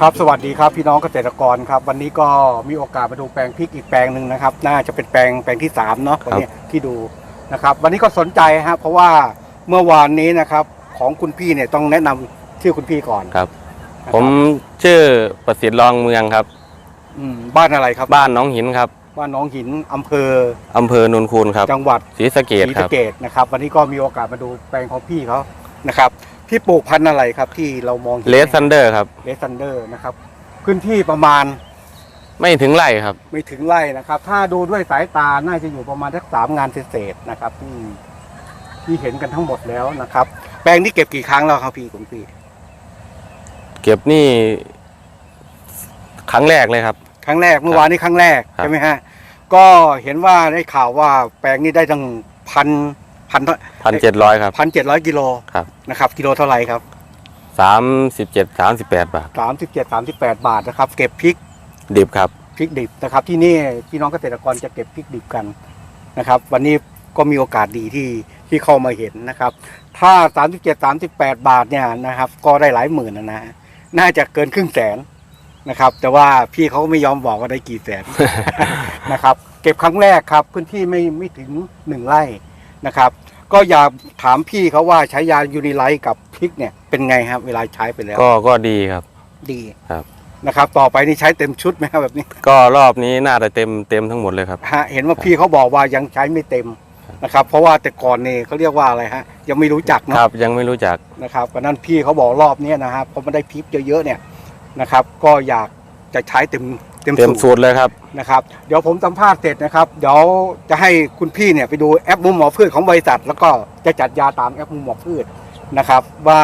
ครับสวัสดีครับพี่น้องเกษตรกรครับ วันนี้ก็มีโอกาสมาดูแปลงพริกอีกแปลงหนึ่งนะครับ น่าจะเป็นแปลงแปลงที่สามเนาะวันนี้ที่ดูนะครับ วันนี้ก็สนใจฮะเพราะว่าเมื่อวานนี้นะครับ ของคุณพี่เนี่ยต้องแนะนำชื่อคุณพี่ก่อนครับนะครับ ผมชื่อประสิทธิ์รองเมืองครับ อืมบ้านอะไรครับบ้านหน้องหินครับบ้านหน้องหินอำเภออำเภอโนนคูนครับจังหวัดศรีสะเกศดรีคสะรับ เกดนะครับ วันนี้ก็มีโอกาสมาดูแปลงของพี่เขานะครับ พี่ปลูกพันธุ์อะไรครับที่เรามองห็นเลสซันเดอร์ครับ เลสซันเดอร์นะครับ พื้นที่ประมาณไม่ถึงไร่ครับ ไม่ถึงไร่นะครับ ถ้าดูด้วยสายตาน่าจะอยู่ประมาณสักสามงานเศษๆนะครับที่ที่เห็นกันทั้งหมดแล้วนะครับ แปลงที่เก็บกี่ครั้งแล้วครับพี่คุณพี่เก็บนี่ ครั้งแรกเลยครับ ครั้งแรกเมื่อวานนี้ครั้งแรกครับ ใช่ไหมฮะก็เห็นว่าได้ข่าวว่าแปลงนี้ได้ตั้งพัน พันพันเจ็ดร้อยครับพันเจ็ดร้อยกิโลครับนะครับกิโลเท่าไหร่ครับสามสิบเจ็ดสามสิบแปดบาทสามสิบเจ็ดสามสิบแปดบาทนะครับเก็บพริกดิบครับพริกดิบนะครับ ที่นี่พี่น้องเกษตรกรจะเก็บพริกดิบกันนะครับ วันนี้ก็มีโอกาสดีที่ที่เข้ามาเห็นนะครับ ถ้า37 38บาทเนี่ยนะครับ ก็ได้หลายหมื่นนะนะน่าจะเกินครึ่งแสนนะครับ แต่ว่าพี่เขาก็ไม่ยอมบอกว่าได้กี่แสนนะครับ เก็บครั้งแรกครับ พื้นที่ไม่ไม่ถึงหนึ่งไร่ นะครับ ก็อยากถามพี่เขาว่าใช้ยายูนิไลท์กับพริกเนี่ยเป็นไงครับเวลาใช้ไปแล้วก็ก็ดีครับ ดีครับ นะครับ ต่อไปนี่ใช้เต็มชุดไหมครับแบบนี้ก็รอบนี้น่าจะเต็มเต็มทั้งหมดเลยครับ ฮะเห็นว่าพี่เขาบอกว่ายังใช้ไม่เต็มนะครับ เพราะว่าแต่ก่อนนี่เขาเรียกว่าอะไรฮะ ยังไม่รู้จักคเนาะรับ ยังไม่รู้จักนะครับเพราะฉะนั้นพี่เขาบอกรอบเนี้ยนะครับพอมันได้พริกเยอะๆเนี่ยนะครับ ก็อยากจะใช้เต็มเต็มเต็มสูสูตรตรเลยครับนะครับ เดี๋ยวผมสัมภาษณ์เสร็จนะครับ เดี๋ยวจะให้คุณพี่เนี่ยไปดูแอปมุมหมอพืชของบริษัท แล้วก็จะจัดยาตามแอปมุมหมอพืชนะครับ ว่า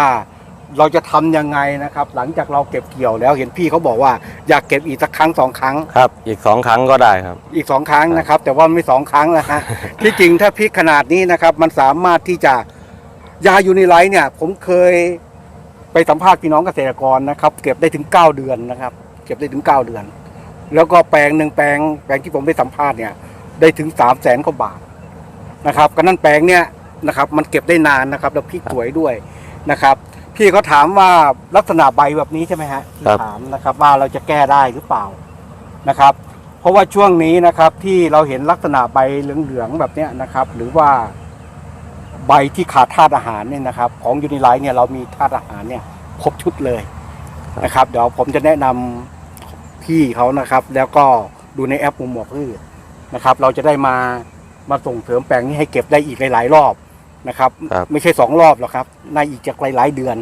เราจะทำยังไงนะครับ หลังจากเราเก็บเกี่ยวแล้วเห็นพี่เขาบอกว่าอยากเก็บอีกสักครั้งสองครั้งครับ อีกสองครั้งก็ได้ครับ อีกสองครั้งนะครับ แต่ว่าไม่สองครั้งนะฮะที่จริงถ้าพริกขนาดนี้นะครับ มันสามารถที่จะยายูนิไลท์เนี่ย ผมเคยไปสัมภาษณ์พี่น้องเกษตรกรนะครับ เก็บได้ถึงเก้าเดือนนะครับ เก็บได้ถึงเก้าเดือน แล้วก็แปลงหนึ่งแปลงแปลงที่ผมไปสัมภาษณ์เนี่ยได้ถึงสามแสนกว่าบาทนะครับก็นั่นแปลงเนี่ยนะครับมันเก็บได้นานนะครับ แล้วพริกสวยด้วยนะครับ พี่เขาถามว่าลักษณะใบแบบนี้ใช่ไหมฮะที่ครับถามนะครับว่าเราจะแก้ได้หรือเปล่านะครับ เพราะว่าช่วงนี้นะครับที่เราเห็นลักษณะใบเหลืองๆแบบเนี้ยนะครับ หรือว่าใบที่ขาดธาตุอาหารเนี่ยนะครับ ของยูนิไลท์เนี่ยเรามีธาตุอาหารเนี่ยครบชุดเลยนะครับ เดี๋ยวผมจะแนะนำ พี่เขานะครับ แล้วก็ดูในแอปมุมหมอกพืชนะครับ เราจะได้มามาส่งเสริมแปลงนี้ให้เก็บได้อีกหลายๆรอบนะครับ ครับ ไม่ใช่สองรอบหรอกครับในอีกจากหลายๆเดือน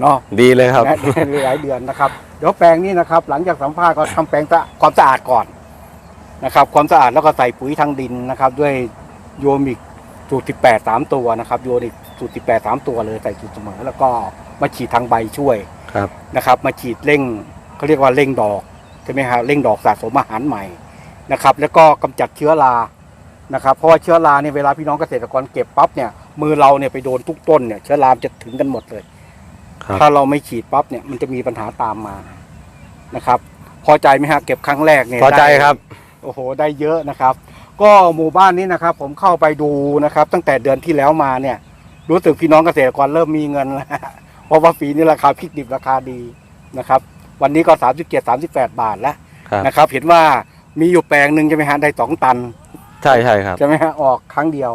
เนาะ ดีเลยครับ นะหลายเดือนนะครับ เดี๋ยวแปลงนี้นะครับ หลังจากสัมภาษณ์ก็ทำแปลงสะความสะอาดก่อนนะครับ ความสะอาดแล้วก็ใส่ปุ๋ยทางดินนะครับ ด้วยโยมิกสูตร 18สามตัวนะครับ โยนิกสูตร 18สามตัวเลยใส่สูตรเสมอ แล้วก็มาฉีดทางใบช่วยครับ นะครับ มาฉีดเร่งเขาเรียกว่าเร่งดอก ใช่ไหมฮะเร่งดอกสะสมอาหารใหม่นะครับแล้วก็กำจัดเชื้อรานะครับเพราะว่าเชื้อราเนี่ยเวลาพี่น้องเกษตรกรเก็บปั๊บเนี่ยมือเราเนี่ยไปโดนทุกต้นเนี่ยเชื้อรามนจะถึงกันหมดเลยครับถ้าเราไม่ฉีดปั๊บเนี่ยมันจะมีปัญหาตามมานะครับ พอใจไหมฮะเก็บครั้งแรกเนี่ยพอใจได้ครับโอ้โหได้เยอะนะครับ ก็หมู่บ้านนี้นะครับ ผมเข้าไปดูนะครับ ตั้งแต่เดือนที่แล้วมาเนี่ย รู้สึกพี่น้องเกษตรกรเริ่มมีเงินแล้วเพราะว่าปีนี้ราคาพริกดิบราคาดีนะครับ วันนี้ก็สามสิบเจ็ดสามสิบแปดบาทแล้วครับ นะครับ เห็นว่ามีอยู่แปลงหนึ่งใช่ไหมฮะได้สองตันใช่ใช่ครับ ใช่ไหมฮะออกครั้งเดียว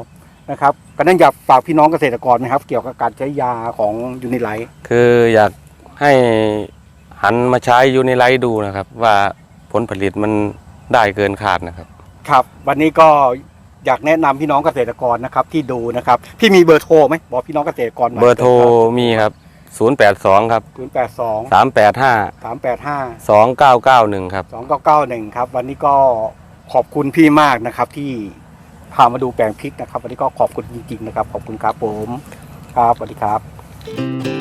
นะครับก็นั่นอยากฝากพี่น้องเกษตรกรนะครับ เกี่ยวกับการใช้ยาของยูนิไลท์คืออยากให้หันมาใช้ยูนิไลท์ดูนะครับ ว่าผลผลิตมันได้เกินคาดนะครับ ครับ วันนี้ก็อยากแนะนำพี่น้องเกษตรกรนะครับที่ดูนะครับพี่มีเบอร์โทรไหมบอกพี่น้องเกษตรกรหน่อยเบอร์โทรมีครับ 082ครับศูนย์แปดสอง385สามแปดห้า2991ครับสองเก้าเก้าหนึ่งครับ วันนี้ก็ขอบคุณพี่มากนะครับ ที่พามาดูแปลงพริกนะครับ วันนี้ก็ขอบคุณจริงๆนะครับ ขอบคุณครับผม ครับสวัสดีครับ